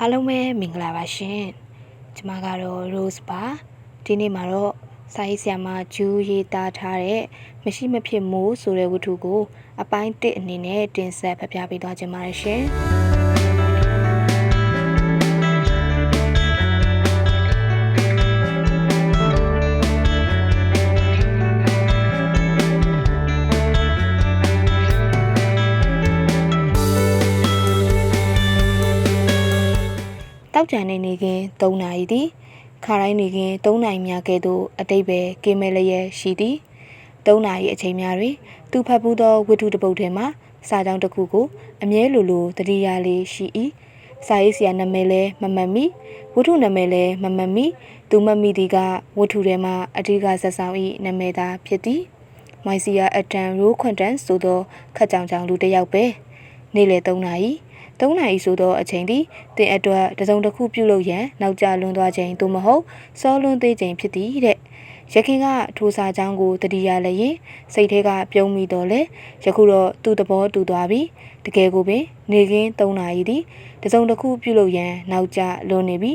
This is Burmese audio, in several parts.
အားလုံးပဲမင်္ဂလာပါရှင်ကျမကတော့ Rose ပါဒီနေ့မှာတော့စာရေးဆရာမဂျူးရေးသားထားတဲ့မရှိမဖြစ်မိုးဆိုတဲ့ဝတ္ထုကို အပိုင်း1အနေနဲ့တင်ဆက်ဖျက်ပြပေးသွားခြင်းပါတယ်ရှင် တောက်ကြံနေနေခင်3နာရီသည်ခါတိုင်းနေခင်3နာရီများကဲ့သို့အတိတ်ပဲကေမဲလျက်ရှိသည်3နာရီအချိန်များတွင်သူဖတ်ပူးသောဝတ္ထုတစ်ပုဒ်ထဲမှစာကြောင်းတစ်ခုကိုအမြဲလိုလိုတတိယလေးရှိ၏စာရေးဆရာနာမည်လည်းမမှတ်မိဝတ္ထုနာမည်လည်းမမှတ်မိသူမမိသည်ကဝတ္ထုထဲမှအဓိကဆက်ဆောင်၏နာမည်သာဖြစ်သည်မိုင်စီယာအတန်ရိုးခွန်တန်ဆိုသောခက်ကြောင်ကြောင်လူတစ်ယောက်ပဲနေ့လယ်3နာရီ 3နာရီဆိုသောအချိန်သည်တင်အတွက်တစုံတစ်ခုပြုလုပ်ရန်နောက်ကျလွန်သွားခြင်းသို့မဟုတ်စောလွန်သေးခြင်းဖြစ်သည်တဲ့ရခင်ကထိုစာချောင်းကိုတတိယလည်းရင်စိတ်ထဲကပြုံးမိတော့လေယခုတော့သူ့သဘောတူသွားပြီတကယ်ကိုပင်နေကင်း3နာရီသည်တစုံတစ်ခုပြုလုပ်ရန်နောက်ကျလွန်နေပြီ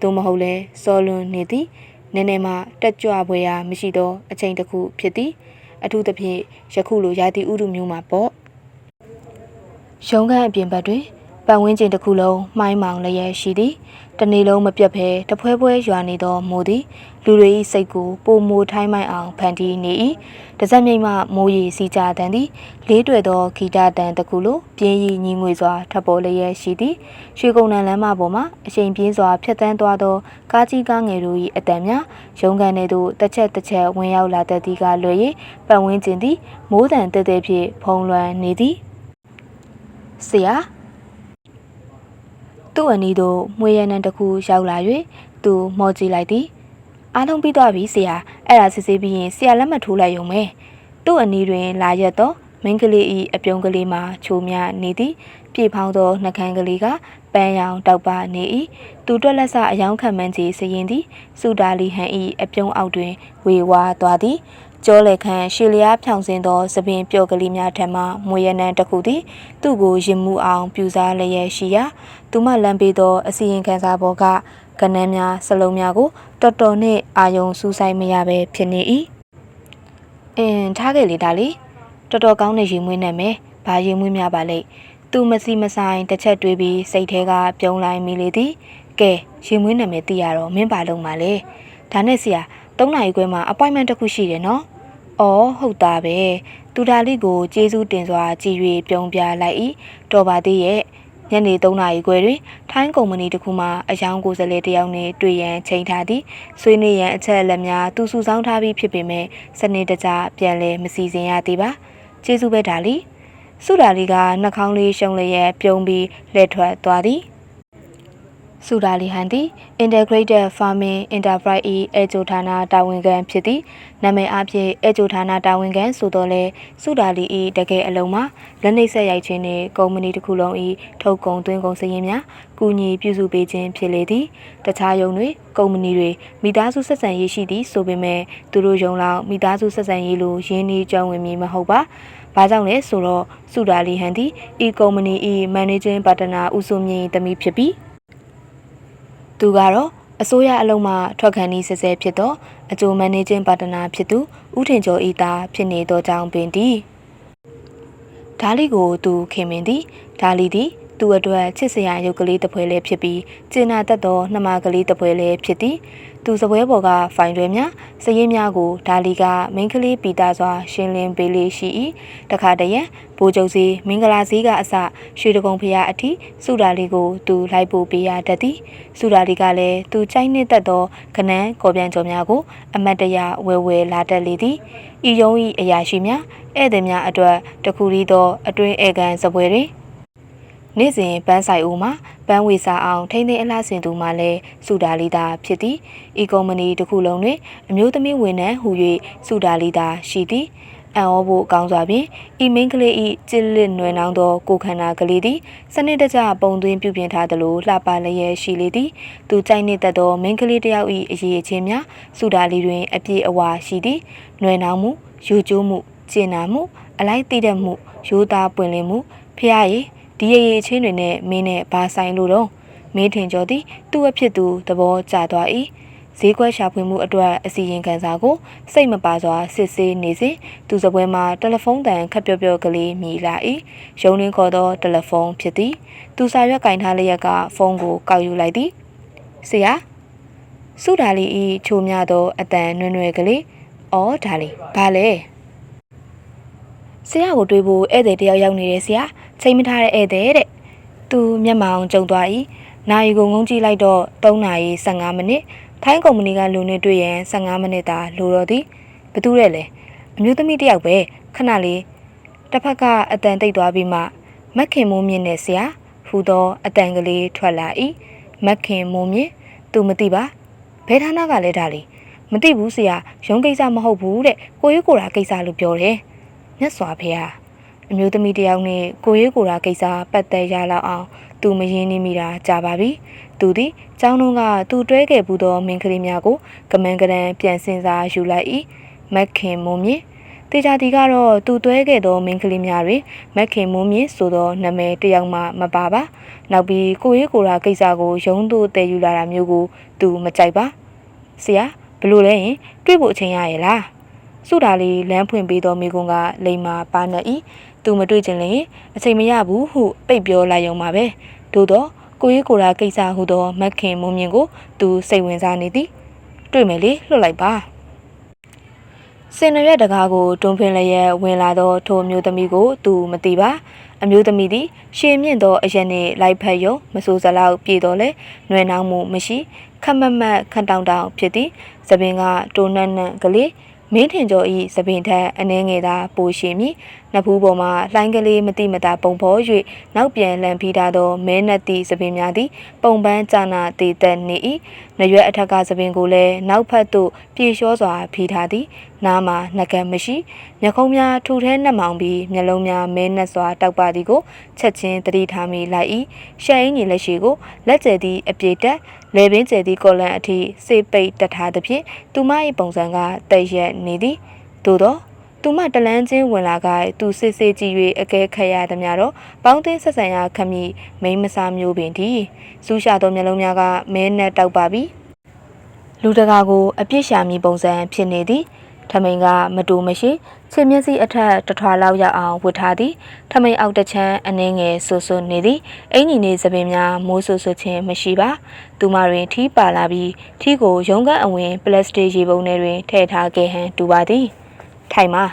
သို့မဟုတ်လဲစောလွန်နေသည်နည်းနည်းမှတက်ကြွပွဲရာမရှိသောအချိန်တစ်ခုဖြစ်သည်အထူးသဖြင့်ယခုလိုရာသီဥတုမျိုးမှာပေါ့ရုံးခန်းအပြင်ဘက်တွင် ပတ်ဝန်းကျင်တစ်ခုလုံးမှိုင်းမောင်လျက်ရှိသည်တနေ့လုံးမပြတ်ဘဲတဖွဲဖွဲရွာနေသောမိုးသည်လူတွေ၏စိတ်ကိုပိုမိုထိုင်းမိုက်အောင်ဖန်တီးနေ၏တစက်မြိတ်မှမိုးရီစီကြတန်သည်လေးတွေ့သောဂီတတန်တစ်ခုလိုပြင်းရီညီငွေစွာထပ်ပေါ်လျက်ရှိသည်ရွှေကုန်းနံလမ်းမပေါ်မှအချိန်ပြင်းစွာဖြတ်တန်းသွားသောကားကြီးကားငယ်တို့၏အတန်များရုံးကန်ထဲသို့တစ်ချက်တစ်ချက်ဝင်ရောက်လာတတ်သည်ကလွယ်၍ပတ်ဝန်းကျင်သည်မိုးတန်တဲတဲဖြင့်ဖုံးလွှမ်းနေသည်ဆရာ သူ့အနီးသို့မွေရနံတစ်ခုရောက်လာ၍သူမော်ကြည့်လိုက်သည်အားလုံးပြီးသွားပြီဆရာအဲ့ဒါစစ်စစ်ပြီးရင်ဆရာလက်မထိုးလိုက်ရုံပဲသူ့အနီးတွင်လာရက်သောမင်းကလေးဤအပြုံးကလေးမှာချိုမြနေသည်ပြေဖောင်းသောနှကန်းကလေးကပန်းရောင်တောက်ပနေ၏သူတွက်လက်စအယောင်ခံမှန်းကြီးစရင်သည်စုတာလီဟန်ဤအပြုံးအောက်တွင်ဝေဝါသွားသည် ကျောလေခန့်ရှီလျားဖြောင်စင်သောသပင်ပြော့ကလေးများထက်မှမွေရနံတစ်ခုသည်သူ့ကိုရင်မှုအောင်ပြူစားလျက်ရှိရာသူမလမ်းပေးသောအစီရင်ခံစာပေါ်ကကနန်းများစလုံးများကိုတော်တော်နှင့်အာယုံစူးဆိုင်မရဘဲဖြစ်နေ၏အင်းထားခဲ့လေဒါလေတော်တော်ကောင်းတဲ့ရင်မွေးနဲ့မယ်ဘာရင်မွေးများပါလိမ့်သူမစီမဆိုင်တစ်ချက်တွေးပြီးစိတ်ထဲကပြုံးလိုက်မိလေသည်ကဲရင်မွေးနာမည်သိရတော့မင်းပါလုံးပါလေဒါနဲ့ဆရာ၃နာရီခွဲမှာ appointment တစ်ခုရှိတယ်နော်။ အော်ဟုတ်တာပဲ။သူဒါလိကိုကျေးဇူးတင်စွာကြည်၍ပြုံးပြလိုက်၏။တော်ပါသေးရဲ့။ညနေ3နာရီခွဲတွင်ထိုင်းကုမ္ပဏီတစ်ခုမှအယောင်ကိုယ်စားလှယ်တစ်ယောက်နှင့်တွေ့ရန်ချိန်ထားသည်။ဆွေးနွေးရန်အချက်အလက်များသူစုဆောင်းထားပြီးဖြစ်ပေမဲ့စနေတကျပြန်လည်မစီစဉ်ရသေးပါ။ကျေးဇူးပဲဒါလီ။စုဒါလီကနှာခေါင်းလေးရှုံလျက်ပြုံးပြီးလှည့်ထွက်သွားသည်။ စူဒါလီဟန်သည် Integrated Farming Enterprise ၏အဂျိုဌာနတာဝန်ခံဖြစ်သည်နာမည်အဖြစ်အဂျိုဌာနတာဝန်ခံဆိုတော့လေစူဒါလီ၏တကယ်အလုံးမှာလက်နှိပ်ဆက်ရိုက်ခြင်းနှင့်ကုမ္ပဏီတစ်ခုလုံး၏ထုတ်ကုန်သွင်းကုန်စည်ရင်းများကူညီပြုစုပေးခြင်းဖြစ်လေသည်တခြားယုံတွေကုမ္ပဏီတွေမိသားစုဆက်ဆံရေးရှိသည်ဆိုပေမဲ့သူတို့ယုံလောက်မိသားစုဆက်ဆံရေးလိုရင်းနှီးကြုံဝင်မည်မဟုတ်ပါ။ဘာကြောင့်လဲဆိုတော့စုဒါလီဟန်သည်ဤကုမ္ပဏီ၏မန်နေဂျင်းပါတနာဦးစုမြင့်တမီဖြစ်ပြီး သူကတော့အစိုးရအလုံးမှထွက်ခံဤဆဲဆဲဖြစ်သောအကျိုးမန်နေဂျင်းပါတနာဖြစ်သူဦးထင်ကျော်ဤသားဖြစ်နေသောကြောင့်ပင်သည်ဓာလီကိုသူခင်မင်သည်ဓာလီသည် သူအတွက်ချစ်စရာရုပ်ကလေးတစ်ပွဲလေးဖြစ်ပြီးကျင်နာတတ်သောနှမကလေးတစ်ပွဲလေးဖြစ်သည်သူစပွဲပေါ်ကဖိုင်တွဲများစရင်များကိုဒါလီကမင်းကလေးပီတာစွာရှင်းလင်းပေးလေးရှိ၏တခါတည်းဘိုးချုပ်စီမင်္ဂလာစည်းကအစရွှေတကုံဖျားအထိစုဒါလီကိုသူလိုက်ပို့ပေးရတတ်သည်စုဒါလီကလည်းသူကြိုက်နှစ်သက်သောကနန်းကော်ပြန်ကျော်များကို အမတ်တရဝဲဝဲလာတတ်လေသည်ဤယုံ၏အရာရှိများဧည့်သည်များအတွက်တခုရီသောအတွင်းဧကန်စပွဲတွင် နေ့စဉ်ပန်းဆိုင်ဦးမှာပန်းဝေစာအောင်ထိန်းသိမ်းအလှဆင်သူမှလည်းစုဒါလီတာဖြစ်သည်ဤကုမ္ပဏီတစ်ခုလုံးတွင်အမျိုးသမီးဝန်ထမ်းဟူ၍စုဒါလီတာရှိသည်အံ့ဩဖို့ကောင်းစွာဖြင့်ဤမင်းကလေးဤကျစ်လစ်နွယ်နောင်သောကိုခန္ဓာကလေးသည်စနစ်တကျပုံသွင်းပြုပြင်ထားသလိုလှပလျက်ရှိလေသည်သူကြိုက်နှစ်သက်သောမင်းကလေးတစ်ယောက်၏အရေးအချင်းများစုဒါလီတွင်အပြည့်အဝရှိသည်နွယ်နောင်မှုယူကျိုးမှုကျင်နာမှုအလိုက်သိတဲ့မှုရိုးသားပွင့်လင်းမှုဖျားရည် ဒီရည်ရည်ချင်းတွေနဲ့မင်းနဲ့ဘာဆိုင်လို့တော့မမင်းထင်ကျော်သည်သူ့အဖြစ်သူသဘောကျသွား၏ဈေးကွက်ရှာဖွေမှုအတွက်အစီရင်ခံစာကိုစိတ်မပါစွာစစ်ဆေးနေစဉ်သူစပွဲမှာတယ်လီဖုန်းတန်ခက်ပြော့ပြော့ကလေးမြည်လာ၏ရုံးရင်းခေါ်သောတယ်လီဖုန်းဖြစ်သည်သူစာရွက်ကင်ထားလျက်ကဖုန်းကိုကောက်ယူလိုက်သည်ဆရာစုဒါလီဤချိုမြသောအတန်နွဲ့နွဲ့ကလေးအော်ဒါလီဘာလဲဆရာကိုတွေးဖို့ဧည့်သည်တယောက်ရောက်နေတယ်ဆရာ ချိန်မထားတဲ့ဧည့်သည်တဲ့သူမျက်မှောင်ကျုံသွား၏နိုင်ကိုငုံကြည့်လိုက်တော့3နာရီ15မိနစ်ထိုင်းကုမ္ပဏီကလူနဲ့တွေ့ရင်15မိနစ်သာလိုတော့သည်ဘသူတဲ့လဲအမျိုးသမီးတယောက်ပဲခဏလေးတစ်ဖက်ကအတန်တိတ်သွားပြီးမှမက်ခင်မိုးမြင့်နဲ့ဆရာဟူသောအတန်ကလေးထွက်လာ၏မက်ခင်မိုးမြင့်သူမသိပါဘယ်ဌာနကလဲဒါလီမသိဘူးဆရာရုံးကိစ္စမဟုတ်ဘူးတဲ့ကိုရွေးကိုရာကိစ္စလို့ပြောတယ်မြတ်စွာဘုရား အမျိုးသမီးတယောက်နဲ့ကိုရွေးကိုရာကိစ္စပတ်သက်ရလောက်အောင်သူမရင်းနှီးမိတာကြာပါပြီသူသည်ကျောင်းလုံးကသူတွဲခဲ့ဘူးသောမင်းကလေးများကိုကမန်းကရန်ပြန်စင်စားယူလိုက်၏မက်ခင်မုံမြင့်တေချာတီကတော့သူတွဲခဲ့သောမင်းကလေးများတွင်မက်ခင်မုံမြင့်ဆိုသောနာမည်တစ်ယောက်မှမပါပါနောက်ပြီးကိုရေးကိုရာကိစ္စကိုရုံးသို့တည်ယူလာတာမျိုးကိုသူမကြိုက်ပါဆရာဘလို့လဲရင်တွေ့ဖို့အချိန်ရရဲ့လားစုတာလေးလမ်းဖွင့်ပေးသောမိကွန်းကလိမ္မာပါနေ၏ သူမတွေ့ခြင်းလည်းအချိန်မရဘူးဟုပိတ်ပြောလိုက်ရုံပါပဲသို့တော့ကိုရေးကိုရာကိစ္စဟုသောမက်ခင်မုံမြင့်ကိုသူစိတ်ဝင်စားနေသည်တွေ့မယ်လေလွတ်လိုက်ပါစင်နရွက်တကားကိုတွန်းဖင်လျက်ဝင်လာသောထိုအမျိုးသမီးကိုသူမသိပါအမျိုးသမီးသည်ရှေမြင့်သောအရက်နှင့်လိုက်ဖက်ယုံမဆိုးစလောက်ပြေတော်လဲຫນွေနှောင်းမှုမရှိခက်မက်မက်ခန့်တောင်တောင်ဖြစ်သည်သပင်ကတိုးနန်းနန်းကလေးမင်းထင်ကျော်ဤသပင်ထက်အနှင်းငယ်သာပိုရှိမည် နဖူးပေါ်မှာလှိုင်းကလေးမတိမတာပုံဖော်၍နောက်ပြန်လန်ဖီးထားသောမဲနက်သည့်သပင်များသည်ပုံပန်းကြာနာတည်သက်နေ၏နရွက်အထက်ကသပင်ကိုလည်းနောက်ဖက်သို့ပြေလျှောစွာဖီးထားသည်နားမှာနှကမ်းမရှိမျက်ခုံးများထူထဲနှက်မောင်ပြီးမျက်လုံးများမဲနက်စွာတောက်ပါသည်ကိုချက်ချင်းတတိထားမိလိုက်၏ရှက်အင်းကြီးလက်ရှိကိုလက်ကျဲသည့်အပြေတက်လေပင်ကျဲသည့်ကော်လန်အထိစေပိတ်တက်ထားသဖြင့်သူမ၏ပုံစံကတိတ်ရက်နေသည်သို့သော သူမတလန်းချင်းဝင်လာကသူစစ်စစ်ကြည့်၍အကဲခတ်ရသည်များတော့ပေါင်းသိဆက်ဆံရခမည်မိမစားမျိုးပင်သည်စူးရှာသောမျက်လုံးများကမဲနဲ့တောက်ပါပြီလူတကာကိုအပြစ်ရှာမိပုံစံဖြစ်နေသည်ထမိန်ကမတူမရှိခြေမျက်စိအထက်တထွာလောက်ရအောင်ဝတ်ထားသည်ထမိန်အောက်တစ်ချမ်းအနှင်းငယ်ဆူဆူနေသည်အင်ကြီးနေသပင်များမိုးဆူဆူချင်းမရှိပါသူမတွင်ထီးပါလာပြီးထီးကိုရုံးကအဝင်ပလတ်စတစ်ရေပုံထဲတွင်ထည့်ထားခဲ့ဟန်တူပါသည် ထိုင်ပါ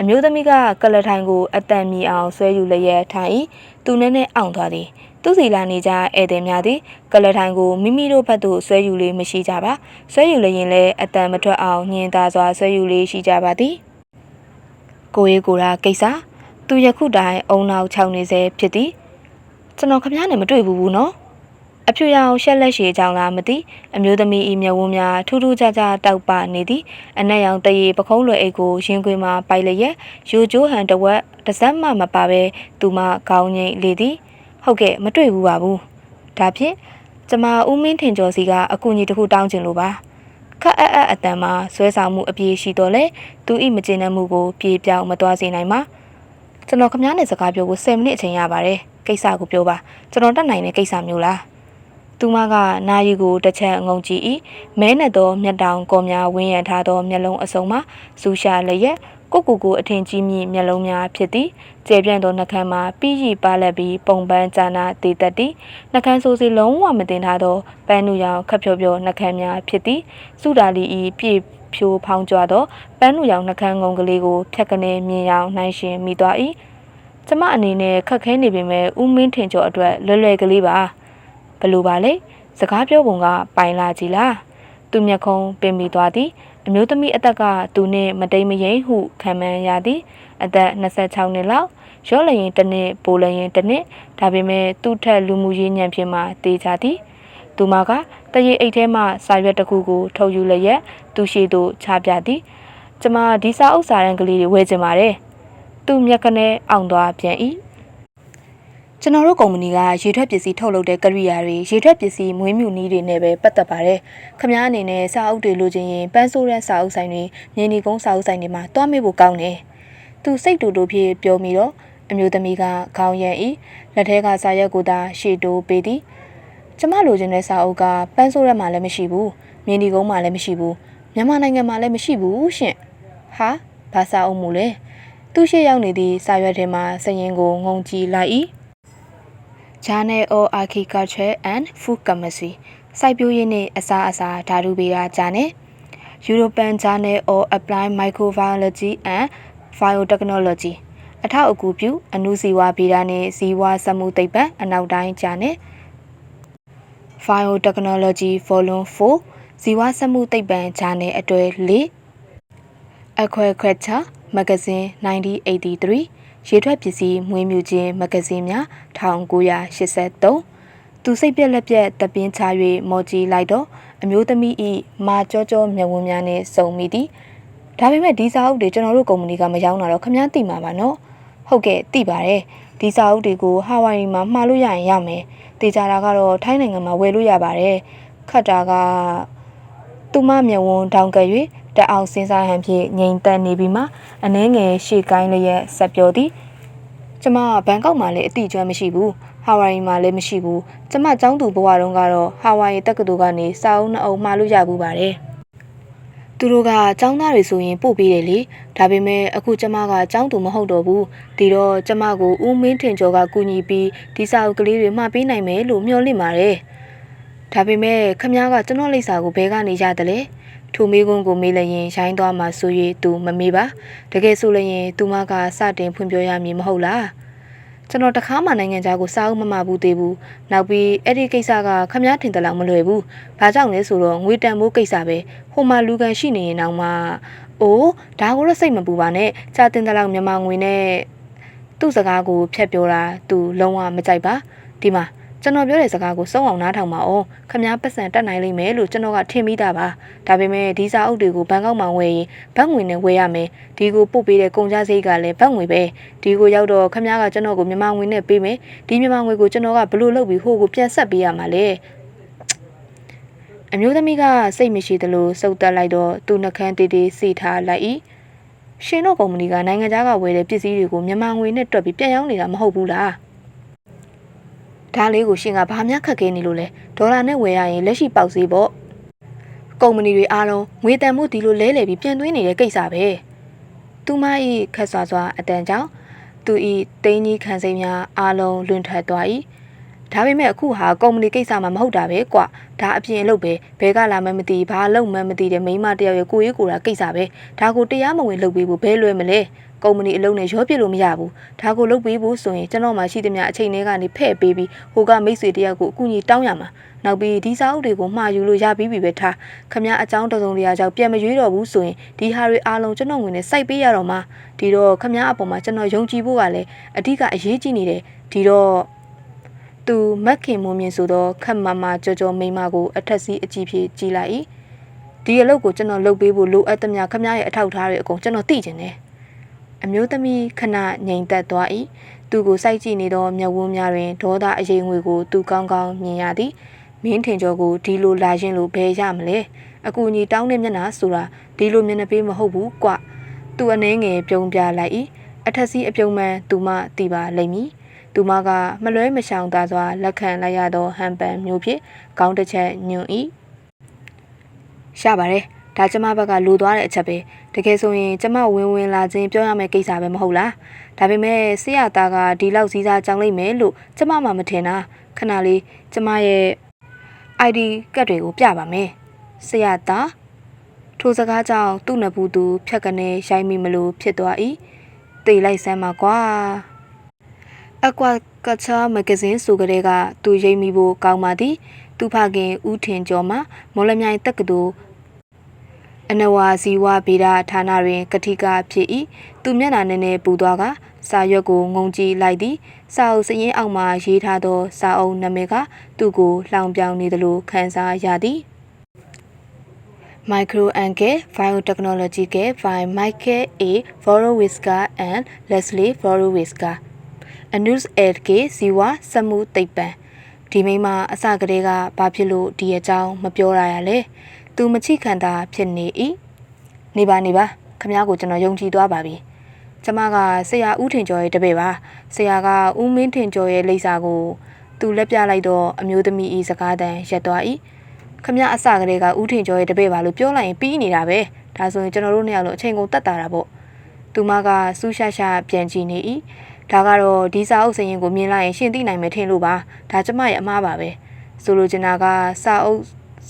အမျိုးသမီးကကလထိုင်ကိုအတန်မီအောင်ဆွဲယူလျက်ထိုင်၏သူနဲ့နဲ့အောင်သွားသည်သူစီလာနေကြဧည့်သည်များသည်ကလထိုင်ကိုမိမိတို့ဘက်သို့ဆွဲယူလေးမရှိကြပါဆွဲယူလျင်လည်းအတန်မထွက်အောင်ညင်သာစွာဆွဲယူလေးရှိကြပါသည်ကိုရေးကိုရာကိစ္စသူယခုတိုင်အုံနောက်ခြောက်နေစေဖြစ်သည်ကျွန်တော်ခမည်းနဲ့မတွေ့ဘူးဘူးနော် အဖြူရောင်ရှက်လက်ရှည်ကြောင်လားမသိအမျိုးသမီးဤမျက်ဝန်းများထူးထူးခြားခြားတောက်ပနေသည်အနက်ရောင်တရေပခုံးလွယ်အိတ်ကိုရင်ခွေမှာပိုက်လျက်ရိုကျိုးဟန်တဝက်တစ်စက်မှမပါပဲသူမခေါင်းငိမ့်လေသည်ဟုတ်ကဲ့မတွေ့ဘူးပါဘူးဒါဖြင့်ကျမဦးမင်းထင်ကျော်စီကအကူအညီတစ်ခုတောင်းချင်လို့ပါခက်အပ်အပ်အတန်မှာဆွဲဆောင်မှုအပြည့်ရှိတော့လေသူဤမကျေနပ်မှုကိုပြေပြောင်းမသွားစေနိုင်ပါကျွန်တော်ခမားနဲ့စကားပြောဖို့10မိနစ်အချိန်ရပါတယ်ကိစ္စကိုပြောပါကျွန်တော်တတ်နိုင်တဲ့ကိစ္စမျိုးလား သူမကနာရီကိုတစ်ချက်ငုံကြည့်၏မဲနဲ့သောမျက်တောင်ကောများဝင်းရံထားသောမျက်လုံးအစုံမှာစူရှာလျက်ကိုကိုကိုအထင်ကြီးမြင့်မျက်လုံးများဖြစ်သည်ကျေပြန့်သောနှကမ်းမှာပြီးရီပါလက်ပြီးပုံပန်းကြာနာတည်သက်သည်နှကမ်းဆိုးစီလုံးဝမတင်ထားသောပန်းနူရောင်ခပ်ဖြောဖြောနှကမ်းများဖြစ်သည်စုတာလီဤပြည့်ဖြိုးဖောင်းကြွသောပန်းနူရောင်နှကမ်းငုံကလေးကိုဖြတ်ကနေမြင်ရောင်နှိုင်းရှင်မိသွား၏ကျမအနေနဲ့ခက်ခဲနေပေမဲ့ဦးမင်းထင်ကျော်အတွက်လွယ်လွယ်ကလေးပါဘ လို့ပါလဲစကားပြောပုံကပိုင်လာကြည်လားသူမျက်ခုံးပင်မိသွားသည်အမျိုးသမီးအသက်ကသူနှင့်မတိမ်မယိမ့်ဟုခံမှန်းရသည်အသက်26နှစ်လောက်ရော့လျင်တစ်နှစ်ပိုလျင်တစ်နှစ်ဒါပေမဲ့သူ့ထက်လူမှုရေးညံဖြင့်မှတေးကြသည်သူမကတရေအိတ်ထဲမှစာရွက်တစ်ခုကိုထုတ်ယူလျက်သူရှိသို့ချပြသည်ကျမဒီစာအုပ်စာတမ်းကလေးတွေဝယ်ချင်ပါတယ်သူမျက်ကနေအောင်သွားပြန်၏ ကျွန်တော်တို့ကုမ္ပဏီကရေထွက်ပစ္စည်းထုတ်လုပ်တဲ့ကရိယာတွေရေထွက်ပစ္စည်းမွေးမြူနည်းတွေနဲ့ပဲပတ်သက်ပါတယ်။ခမားအနေနဲ့စာအုပ်တွေလိုချင်ရင်ပန်းဆိုးတဲ့စာအုပ်ဆိုင်တွေမြင်းဒီကုန်းစာအုပ်ဆိုင်တွေမှာတွားမေးဖို့ကောင်းတယ်။သူစိတ်တူတူဖြစ်ပြောမိတော့အမျိုးသမီးကခေါင်းရံဤလက်ထဲကစာရွက်ကိုသာရှေ့တိုးပေးသည်ကျမလိုချင်တဲ့စာအုပ်ကပန်းဆိုးရက်မှာလည်းမရှိဘူးမြင်းဒီကုန်းမှာလည်းမရှိဘူးမြန်မာနိုင်ငံမှာလည်းမရှိဘူးရှင်ဟာဘာစာအုပ်မူလဲသူ့ရှိရောက်နေသည့်စာရွက်ထဲမှာစရင်ကိုငုံကြည့်လိုက်၏ Journal of Agriculture and Food Chemistry စိုက်ပျိုးရေးနှင့်အစာအစာဓာတုဗေဒဂျာနယ် European Journal of Applied Microbiology and Biotechnology အထောက်အကူပြုအနုဇီဝဗေဒနှင့်ဇီဝစက်မှုသိပ္ပံအနောက်တိုင်းဂျာနယ် Biotechnology Volume 4ဇီဝစက်မှုသိပ္ပံဂျာနယ်အတွဲ၄ Aquaculture Magazine 1983 ရေထွက်ပစ္စည်းမွေးမြူခြင်းမဂ္ဂဇင်းများ1983သူစိတ်ပြက်လက်ပြက်တပင်းချ၍မော်ကြီးလိုက်တော့အမျိုးသမီးဤမာကြောကြောမျက်ဝန်းများနဲ့စုံမိသည်ဒါပေမဲ့ဒီစာအုပ်တွေကျွန်တော်တို့ကုမ္ပဏီကမရောက်တာတော့ခမားသိမှာပါနော်ဟုတ်ကဲ့သိပါတယ်ဒီစာအုပ်တွေကိုဟာဝိုင်မှာမှားလို့ရရင်ရမယ်တေချာတာကတော့ထိုင်းနိုင်ငံမှာဝယ်လို့ရပါတယ်ခတ်တာက သူမမျက်ဝန်းတောင်ကပ်၍တက်အောင်စဉ်းစားဟန်ဖြင့်ငြိမ်သက်နေပြီးမှအနှဲငယ်ရှေ့ကိုင်းလျက်ဆက်ပြောသည်ကျမဘန်ကောက်မှာလည်းအတိအကျမရှိဘူးဟာဝိုင်မှာလည်းမရှိဘူးကျမကျောင်းသူဘဝတုန်းကတော့ဟာဝိုင်တက္ကသိုလ်ကနေစာအုပ်နှစ်အုပ်မှားလို့ရဘူးပါတယ်သူတို့ကကျောင်းသားတွေဆိုရင်ပို့ပေးတယ်လေဒါပေမဲ့အခုကျမကကျောင်းသူမဟုတ်တော့ဘူးဒီတော့ကျမကိုဦးမင်းထင်ကျော်ကကူညီပြီးဒီစာအုပ်ကလေးတွေမှားပေးနိုင်မယ်လို့မျှော်လင့်ပါတယ် ဒါပေမဲ့ခမ ्या ကကျွန်တော်လိပ်စာကိုဘဲကနေရတယ်လေထိုမေးခွန်းကိုမေးလျင်ရိုင်းသွားမှဆို၍သူမမေးပါတကယ်ဆိုလျင်သူမကစတင်ဖွင့်ပြောရမည်မဟုတ်လားကျွန်တော်တခါမှနိုင်ငံခြားကိုစားဦးမမဘူးသေးဘူးနောက်ပြီးအဲ့ဒီကိစ္စကခမားထင်တယ်လို့မလွယ်ဘူးဘာကြောင့်လဲဆိုတော့ငွေတန်မိုးကိစ္စပဲဟိုမှာလူကန်ရှိနေရင်တော့မှအိုးဒါကိုတော့စိတ်မပူပါနဲ့ကြာတင်တယ်လို့မြန်မာငွေနဲ့သူ့စကားကိုဖျက်ပြောတာသူလုံးဝမကြိုက်ပါဒီမှာ ကျွန်တော်ပြောတဲ့စကားကိုစုံအောင်နားထောင်ပါအောင်ခမားပတ်စံတက်နိုင်လိမ့်မယ်လို့ကျွန်တော်ကထင်မိတာပါဒါပေမဲ့ဒီစာအုပ်တွေကိုဘန်ကောက်မှာဝယ်ရင်ဘတ်ငွေနဲ့ဝယ်ရမယ်ဒီကိုပို့ပေးတဲ့ကုန်ကြစိတ်ကလည်းဘတ်ငွေပဲဒီကိုရောက်တော့ခမားကကျွန်တော်ကိုမြန်မာငွေနဲ့ပေးမယ်ဒီမြန်မာငွေကိုကျွန်တော်ကဘလို့လုပ်ပြီးဟိုကိုပြန်ဆက်ပေးရမှာလေအမျိုးသမီးကစိတ်မရှိသလိုစုပ်တက်လိုက်တော့သူ့နှကန်းတေးတေးစီထားလိုက်၏ရှင်တို့ကုမ္ပဏီကနိုင်ငံခြားကဝယ်တဲ့ပစ္စည်းတွေကိုမြန်မာငွေနဲ့တွက်ပြီးပြန်ရောင်းနေတာမဟုတ်ဘူးလား ဒါလေးကိုရှင်ကဘာများခက်ခဲနေလို့လဲဒေါ်လာနဲ့ဝယ်ရရင်လက်ရှိပေါက်ဈေးပေါ့ကုမ္ပဏီတွေအားလုံးငွေတန်မှုဒီလိုလဲလှယ်ပြီးပြန်သွင်းနေတဲ့ကိစ္စပဲသူမ၏ခက်ဆွာဆွာအတန်ကြောင့်သူ၏တင်းကြီးခံစိမ်းများအားလုံးလွင်ထွက်သွား၏ဒါပေမဲ့အခုဟာကုမ္ပဏီကိစ္စမှမဟုတ်တာပဲကွာဒါအပြင်အလုပ်ပဲဘဲကလာမှမသိဘာလုပ်မှမသိတဲ့မိန်းမတယောက်ရဲ့ကိုရေးကိုရာကိစ္စပဲဒါကိုတရားမဝင်လုပ်ပေးဖို့ဘဲလွယ်မလဲ ကုမ္ပဏီအလုံးနဲ့ရောပြစ်လို့မရဘူးဒါကိုလုပ်ပေးဖို့ဆိုရင်ကျွန်တော်မှရှိသမျှအချိန်တွေကနေဖဲ့ပေးပြီးဟိုကမိတ်ဆွေတယောက်ကိုအကူအညီတောင်းရမှာနောက်ပြီးဒီစာအုပ်တွေကိုမှားယူလို့ရပြီးပြီပဲထားခမအကြောင်းတစုံတရာကြောင့်ပြန်မရွေးတော့ဘူးဆိုရင်ဒီဟာတွေအားလုံးကျွန်တော်ငွေနဲ့စိုက်ပေးရတော့မှာဒီတော့ခမအပေါ်မှာကျွန်တော်ယုံကြည်ဖို့ကလည်းအဓိကအရေးကြီးနေတယ်ဒီတော့သူမက်ခင်မွန်မြင်ဆိုတော့ခက်မမကြောကြောမိမကိုအထက်စီးအကြည့်ဖြေကြည်လိုက်၏ဒီအလုပ်ကိုကျွန်တော်လုပ်ပေးဖို့လိုအပ်သမျှခမရဲ့အထောက်အထားတွေအကုန်ကျွန်တော်သိကျင်တယ် အမျိုးသမီးခဏငြိမ်သက်သွား၏သူကိုစိုက်ကြည့်နေသောမျက်ဝန်းများတွင်ဒေါသအရေးငွေကိုသူကောင်းကောင်းမြင်ရသည်မင်းထင်ကျော်ကိုဒီလိုလာရင်လို့ဘယ်ရမလဲအကူကြီးတောင်းတဲ့မျက်နှာဆိုတာဒီလိုမျက်နှာပေးမဟုတ်ဘူးကွသူအနှဲငယ်ပြုံးပြလိုက်၏အထက်စီးအပြုံးမှန်သူမတီပါလိမ့်မည်သူမကမလွဲမရှောင်သာစွာလက်ခံလိုက်ရသောဟန်ပန်မျိုးဖြင့်ကောင်းတစ်ချက်ညွန်၏ရပါတယ် ဒါကျမဘက်ကလိုသွားတဲ့အချက်ပဲတကယ်ဆိုရင်ကျမဝင်ဝင်လာခြင်းပြောရမယ့်ကိစ္စပဲမဟုတ်လားဒါပေမဲ့ဆရာသားကဒီလောက်စည်းစားကြောင်းလိုက်မယ်လို့ကျမမှမထင်တာခဏလေးကျမရဲ့ ID ကတ်တွေကိုပြပါမယ်ဆရာသားထိုစကားကြောင့်သူ့နဘူးသူဖြတ်ကနေရိုက်မိမလို့ဖြစ်သွား၏တေးလိုက်စမ်းပါကွာအကွာကချာမဂဇင်းဆိုကြတဲ့ကသူရိပ်မိဖို့ကောင်းပါသည်သူဖခင်ဦးထင်ကျော်မှမော်လမြိုင်တက္ကသိုလ် အနဝါဇီဝဗေဒဌာနတွင်ကတိကဖြစ်၏သူမျက်နှာနည်းနည်းပူသွားကစာရွက်ကိုငုံကြည့်လိုက်သည်စာအုပ်စရင်အောက်မှရေးထားသောစာအုပ်နာမည်ကသူ့ကိုလှောင်ပြောင်နေသလိုခန်းစားရသည် Micro Angle Biotechnological by Michael A. Vorowiska and Leslie Vorowiska Anus LK ဇီဝစက်မှုသိပ္ပံဒီမိမအစကတည်းကဘာဖြစ်လို့ဒီအကြောင်းမပြောရရလဲ သူမချိခံတာဖြစ်နေ၏နေပါနေပါခမ ्या ကိုကျွန်တော်ယုံကြည်သွားပါပြီကျမကဆရာဦးထင်ကျော်ရဲ့တပည့်ပါဆရာကဦးမင်းထင်ကျော်ရဲ့လိပ်စာကိုသူလက်ပြလိုက်တော့အမျိုးသမီးဤစကားတန်ရက်သွား၏ခမအစကလေးကဥထင်ကျော်ရဲ့တပည့်ပါလို့ပြောလိုက်ရင်ပြီးနေတာပဲဒါဆိုရင်ကျွန်တော်တို့နှစ်ယောက်လုံးအချိန်ကုန်တတ်တာတာပေါ့သူမကစူးရှာရှာပြန်ကြည့်နေ၏ဒါကတော့ဒီစာအုပ်စရင်ကိုမြင်လိုက်ရင်ရှင်းသိနိုင်မယ်ထင်လို့ပါဒါကျမရဲ့အမှားပါပဲဆိုလိုချင်တာကစာအုပ်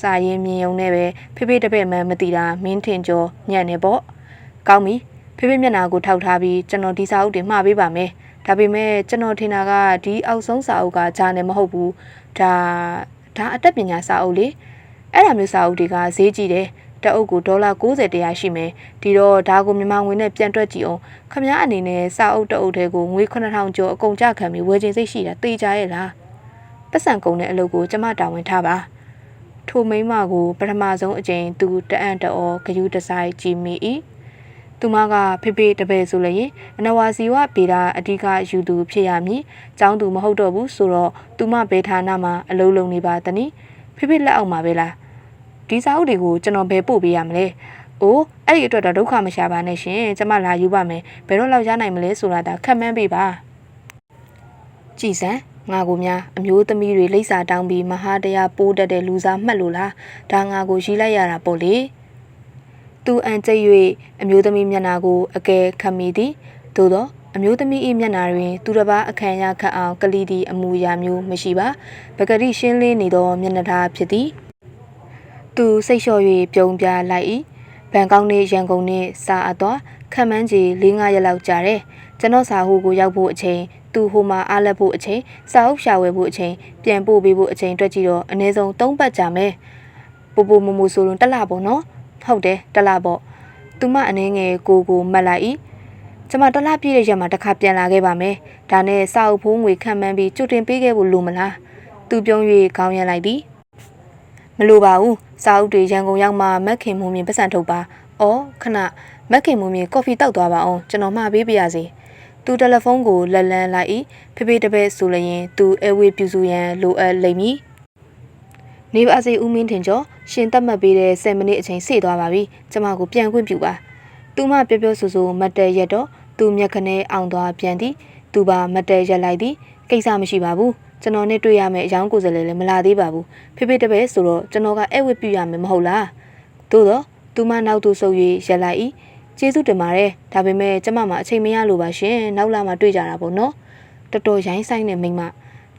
စာရင်းမြင်ုံနဲ့ပဲဖေဖေတပည့်မှမသိတာမင်းထင်ကျော်ညံ့နေပေါ့ကောင်းပြီဖေဖေမျက်နှာကိုထောက်ထားပြီးကျွန်တော်ဒီစာအုပ်တွေမှာပေးပါမယ်ဒါပေမဲ့ကျွန်တော်ထင်တာကဒီအောက်ဆုံးစာအုပ်ကဂျာနယ်မဟုတ်ဘူးဒါဒါအတက်ပညာစာအုပ်လေအဲ့ဒါမျိုးစာအုပ်တွေကဈေးကြီးတယ်တအုပ်ကိုဒေါ်လာ60တရားရှိမယ်ဒီတော့ဒါကိုမြန်မာငွေနဲ့ပြန်တွက်ကြည့်အောင်ခမ ्या အနေနဲ့စာအုပ်တအုပ်ထဲကိုငွေ9000ကျော်အကုန်ကြခံပြီးဝယ်ချင်စိတ်ရှိတာသိကြရဲ့လားပတ်စံကုန်တဲ့အလုပ်ကိုကျမတာဝန်ထားပါ ထိုမိန်းမကိုပထမဆုံးအကြိမ်သူတအံ့တော်ဂယူတဆိုင်ကြည်မိ၏သူမကဖေဖေတပည့်ဆိုလည်းအနဝါစီဝပေတာအဓိကယူသူဖြစ်ရမည်။ကျောင်းသူမဟုတ်တော့ဘူးဆိုတော့သူမဘေးဌာနမှာအလုံးလုံးနေပါတနည်းဖေဖေလက်အောက်မှာပဲလား။ဒီစာအုပ်တွေကိုကျွန်တော်ဘယ်ပို့ပေးရမလဲ။အိုးအဲ့ဒီအတွက်တော့ဒုက္ခမရှာပါနဲ့ရှင်။ကျမလာယူပါမယ်။ဘယ်တော့လောက်ရနိုင်မလဲဆိုတာဒါခက်မှန်းပေးပါ။ကြည်စံ ငါကိုများအမျိုးသမီးတွေလိပ်စာတောင်းပြီးမဟာတရားပိုးတတ်တဲ့လူစားမှတ်လို့လား။ဒါငါကိုရီးလိုက်ရတာပေါ့လေ။သူအန်ကျိတ်၍အမျိုးသမီးမျက်နှာကိုအကဲခတ်မိသည်သို့သောအမျိုးသမီး၏မျက်နှာတွင်သူတစ်ပါးအခမ်းရခတ်အောင်ကလီတီအမူအရာမျိုးမရှိပါပကတိရှင်းလင်းနေသောမျက်နှာထားဖြစ်သည်သူစိတ်လျှော့၍ပြုံးပြလိုက်၏ဘန်ကောက်နှင့်ရန်ကုန်နှင့်စာအပ်သွားခန့်မှန်းကြီး၄၅ရက်လောက်ကြာတယ်ကျွန်တော်စာဟိုကိုရောက်ဖို့အချိန် သူဟိုမှာအားလက်ဖို့အချိန်စာအုပ်ရှာဝယ်ဖို့အချိန်ပြန်ပို့ပေးဖို့အချိန်တွက်ကြည့်တော့အနည်းဆုံး၃ပတ်ကြာမယ်ပူပူမူမူဆိုရင်တက်လာပေါ့နော်ဟုတ်တယ်တလားပေါ့သူမအနေငယ်ကိုကိုမတ်လိုက်၏ကျမတလားပြည့်တဲ့ရက်မှာတစ်ခါပြန်လာခဲ့ပါမယ်ဒါနဲ့စာအုပ်ဖိုးငွေခံမှန်းပြီးကြိုတင်ပေးခဲ့ဖို့လိုမလားသူပြုံး၍ခေါင်းရလိုက်သည်မလိုပါဘူးစာအုပ်တွေရန်ကုန်ရောက်မှမက်ခင်မူမြင်ပတ်စံထုတ်ပါအော်ခဏမက်ခင်မူမြင်ကော်ဖီတောက်သွားပါအောင်ကျွန်တော်မှာပေးပြရစီ သူတယ်လီဖုန်းကိုလက်လန်းလိုက်၏ဖေဖေတပည့်ဆိုလျင်သူအဲဝေးပြူစုရန်လိုအပ်လိမ့်မည်နေပါစေဦးမင်းထင်ကျော်ရှင်တက်မှတ်ပေးတဲ့10မိနစ်အချိန်စေ့သွားပါပြီကျမကိုပြန်ခွင့်ပြုပါသူမပြောပြောဆိုဆိုမတ်တဲရက်တော့သူမျက်ခနဲအောင်သွားပြန်သည်သူပါမတ်တဲရက်လိုက်သည်ကိစ္စမရှိပါဘူးကျွန်တော်နဲ့တွေ့ရမယ့်အယောင်ကိုယ်စားလှယ်လည်းမလာသေးပါဘူးဖေဖေတပည့်ဆိုတော့ကျွန်တော်ကအဲ့ဝတ်ပြရမယ်မဟုတ်လားသို့တော့သူမနောက်သို့ဆုပ်၍ရက်လိုက်၏ ကျေးဇူးတင်ပါတယ်ဒါပေမဲ့ကျမမှအချိန်မရလို့ပါရှင်နောက်လာမှတွေ့ကြတာပေါ့နော်တော်တော်ရိုင်းဆိုင်တဲ့မိန်းမ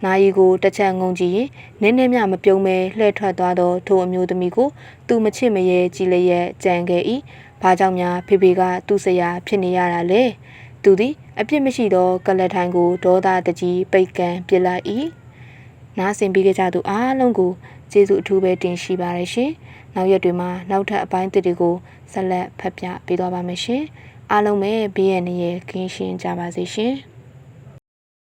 နာယီကိုတစ်ချက်ငုံကြည့်ရင်နင်းနေမြမပြုံးမဲလှဲ့ထွက်သွားသောထိုအမျိုးသမီးကိုသူမချစ်မရဲကြည်လျက်ကြံခဲ့၏ဘာကြောင့်များဖေဖေကသူ့ဆရာဖြစ်နေရတာလဲသူသည်အပြစ်မရှိသောကလတ်ထိုင်ကိုဒေါသတကြီးပိတ်ကန်ပစ်လိုက်၏နားဆင်ပြီးကြသူအားလုံးကိုကျေးဇူးအထူးပဲတင်ရှိပါတယ်ရှင်နောက်ရက်တွေမှာနောက်ထပ်အပိုင်းတစ်တွေကို ဆက်လက်ဖတ်ပြပေးသွားပါမယ်ရှင်အားလုံးပဲဘေးရန်ရဲ့ကင်းရှင်းကြပါစေရှင်